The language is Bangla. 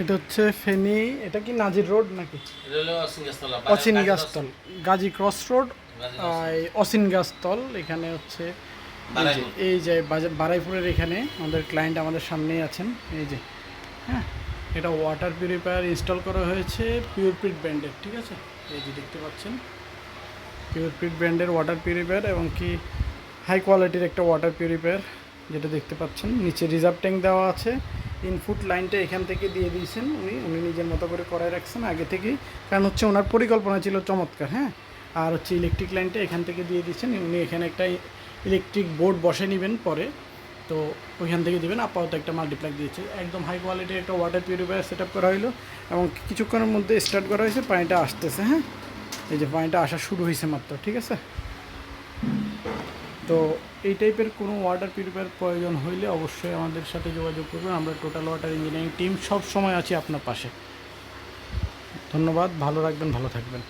এটা হচ্ছে ফেনি এটা কি নাজির রোড নাকি? অসিন গাছতল গাজী ক্রস রোড অসিন গাছতল এখানে হচ্ছে এই যে বারাইপুরের এখানে আমাদের ক্লায়েন্ট আমাদের সামনেই আছেন এই যে হ্যাঁ? এটা ওয়াটার পিউরিফায়ার ইনস্টল করা হয়েছে পিওরপিট ব্র্যান্ডের ঠিক আছে? এই যে দেখতে পাচ্ছেন পিওরপিট ব্র্যান্ডের ওয়াটার পিউরিফায়ার এবং কি হাই কোয়ালিটির একটা ওয়াটার পিউরিফায়ার যেটা দেখতে পাচ্ছেন নিচে রিজার্ভ ট্যাঙ্ক দেওয়া আছে। ইনপুট লাইনটা এখান থেকে দিয়ে দিয়েছেন উনি। উনি নিজের মতো করে করায় রাখছেন আগে থেকেই। কারণ হচ্ছে ওনার পরিকল্পনা ছিল চমৎকার হ্যাঁ? আর হচ্ছে ইলেকট্রিক লাইনটা এখান থেকে দিয়ে দিয়েছেন। উনি এখানে একটা ইলেকট্রিক বোর্ড বসে নেবেন পরে। তো ওইখান থেকে দেবেন। আপাতত একটা মাল্টিপ্লাক দিয়েছে। একদম হাই কোয়ালিটির একটা ওয়াটার পিউরিফায়ার সেট আপ করা হলো এবং কিছুক্ষণের মধ্যে স্টার্ট করা হয়েছে। পানিটা আসতেছে হ্যাঁ? এই যে পানিটা আসা শুরু হয়েছে মাত্র, ঠিক আছে? তো এই টাইপের কোনো ওয়াটার পিউরিফায়ার প্রয়োজন হইলে অবশ্যই আমাদের সাথে যোগাযোগ করবেন। আমরা টোটাল ওয়াটার ইঞ্জিনিয়ারিং টিম সব সময় আছি আপনার পাশে। ধন্যবাদ, ভালো রাখবেন ভালো থাকবেন।